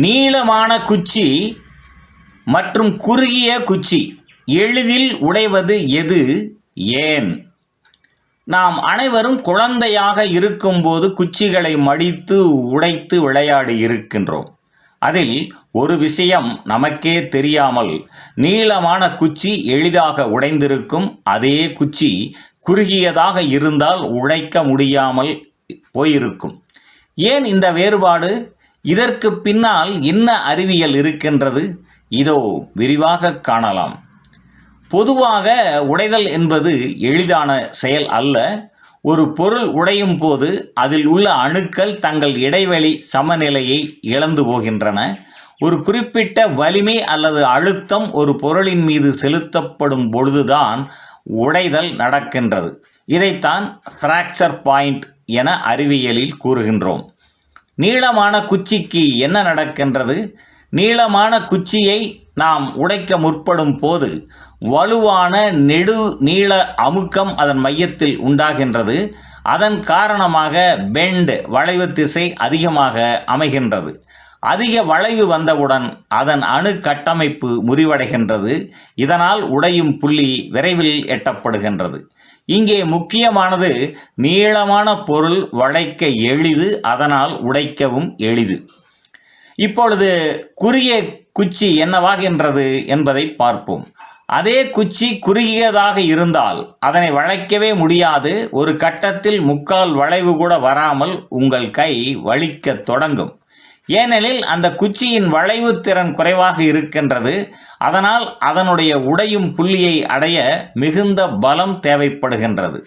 நீளமான குச்சி மற்றும் குறுகிய குச்சி. எளிதில் உடைவது எது? ஏன்? நாம் அனைவரும் குழந்தையாக இருக்கும்போது குச்சிகளை மடித்து உடைத்து விளையாடி இருக்கின்றோம். அதில் ஒரு விஷயம் நமக்கே தெரியாமல் நீளமான குச்சி எளிதாக உடைந்திருக்கும். அதே குச்சி குறுகியதாக இருந்தால் உடைக்க முடியாமல் போயிருக்கும். ஏன் இந்த வேறுபாடு? இதற்கு பின்னால் என்ன அறிவியல் இருக்கின்றது? இதோ விரிவாக காணலாம். பொதுவாக உடைதல் என்பது எளிதான செயல் அல்ல. ஒரு பொருள் உடையும் போது அதில் உள்ள அணுக்கள் தங்கள் இடைவெளி சமநிலையை இழந்து போகின்றன. ஒரு குறிப்பிட்ட வலிமை அல்லது அழுத்தம் ஒரு பொருளின் மீது செலுத்தப்படும் பொழுதுதான் உடைதல் நடக்கின்றது. இதைத்தான் ஃப்ராக்சர் பாயிண்ட் என அறிவியலில் கூறுகின்றோம். நீளமான குச்சிக்கு என்ன நடக்கின்றது? நீளமான குச்சியை நாம் உடைக்க முற்படும் போது வலுவான நெடு நீள அமுக்கம் அதன் மையத்தில் உண்டாகின்றது. அதன் காரணமாக பெண்ட் வளைவு திசை அதிகமாக அமைகின்றது. அதிக வளைவு வந்தவுடன் அதன் அணு கட்டமைப்பு முறிவடைகின்றது. இதனால் உடையும் புள்ளி விரைவில் எட்டப்படுகின்றது. இங்கே முக்கியமானது நீளமான பொருள் வளைக்க எளிது அதனால் உடைக்கவும் எளிது. இப்பொழுது குறுகிய குச்சி என்னவாகின்றது என்பதை பார்ப்போம். அதே குச்சி குறுகியதாக இருந்தால் அதனை வளைக்கவே முடியாது ஒரு கட்டத்தில் முக்கால் வளைவு கூட வராமல் உங்கள் கை வலிக்கத் தொடங்கும். ஏனெனில் அந்த குச்சியின் வளைவு திறன் குறைவாக இருக்கின்றது அதனால் அதனுடைய உடையும் புள்ளியை அடைய மிகுந்த பலம் தேவைப்படுகின்றது.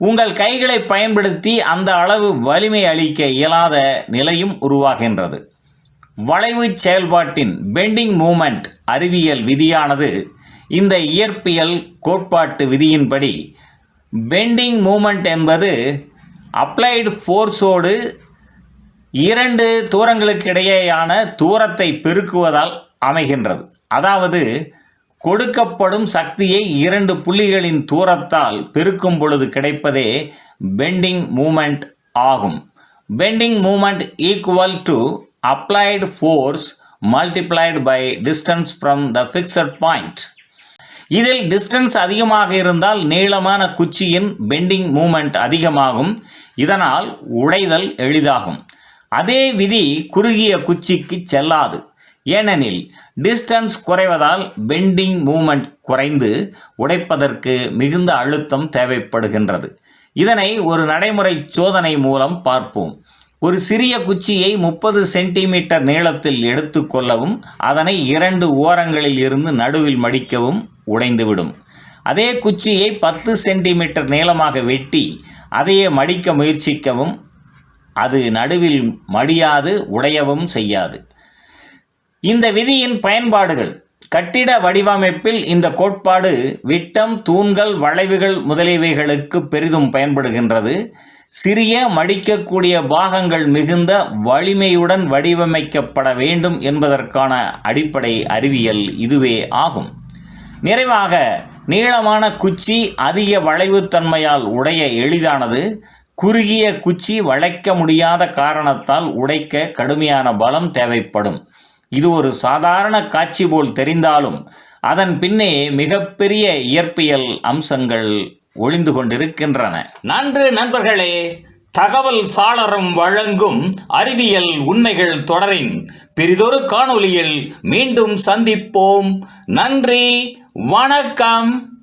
உங்கள் கைகளை பயன்படுத்தி அந்த அளவு வலிமை அளிக்க இயலாத நிலையும் உருவாகின்றது. வளைவு செயல்பாட்டின் பெண்டிங் மூமெண்ட் அறிவியல் விதியானது இந்த இயற்பியல் கோட்பாட்டு விதியின்படி பெண்டிங் மூமெண்ட் என்பது அப்ளைடு ஃபோர்ஸோடு இரண்டு தூரங்களுக்கிடையேயான தூரத்தை பெருக்குவதால் அமைகின்றது. அதாவது கொடுக்கப்படும் சக்தியை இரண்டு புள்ளிகளின் தூரத்தால் பெருக்கும் பொழுது கிடைப்பதே பெண்டிங் மூமெண்ட் ஆகும். Bending moment equal to applied force multiplied by distance from the fixed point இதில் டிஸ்டன்ஸ் அதிகமாக இருந்தால் நீளமான குச்சியின் பெண்டிங் மூமெண்ட் அதிகமாகும். இதனால் உடைதல் எளிதாகும். அதே விதி குறுகிய குச்சிக்கு செல்லாது. ஏனெனில் டிஸ்டன்ஸ் குறைவதால் பெண்டிங் மூமெண்ட் குறைந்து உடைப்பதற்கு மிகுந்த அழுத்தம் தேவைப்படுகின்றது. இதனை ஒரு நடைமுறை சோதனை மூலம் பார்ப்போம். ஒரு சிறிய குச்சியை முப்பது சென்டிமீட்டர் நீளத்தில் எடுத்துக்கொள்ளவும் அதனை இரண்டு ஓரங்களில் இருந்து நடுவில் மடிக்கவும் உடைந்துவிடும். அதே குச்சியை பத்து சென்டிமீட்டர் நீளமாக வெட்டி அதையே மடிக்க முயற்சிக்கவும் அது நடுவில் மடியாது உடையவும் செய்யாது. இந்த விதியின் பயன்பாடுகள். கட்டிட வடிவமைப்பில் இந்த கோட்பாடு விட்டம் தூண்கள் வளைவுகள் முதலியவைகளுக்கு பெரிதும் பயன்படுகின்றது. சிறிய மடிக்கக்கூடிய பாகங்கள் மிகுந்த வலிமையுடன் வடிவமைக்கப்பட வேண்டும் என்பதற்கான அடிப்படை அறிவியல் இதுவே ஆகும். நிறைவாக நீளமான குச்சி அதிக வளைவுத்தன்மையால் உடைய எளிதானது. குறுகிய குச்சி வளைக்க முடியாத காரணத்தால் உடைக்க கடுமையான பலம் தேவைப்படும். இது ஒரு சாதாரண காட்சி போல் தெரிந்தாலும் அதன் பின்னே மிகப்பெரிய இயற்பியல் அம்சங்கள் ஒளிந்து கொண்டிருக்கின்றன. நன்று நண்பர்களே தகவல் சாளரம் வழங்கும் அறிவியல் உண்மைகள் தொடரின் பெரிதொரு காணொளியில் மீண்டும் சந்திப்போம். நன்றி வணக்கம்.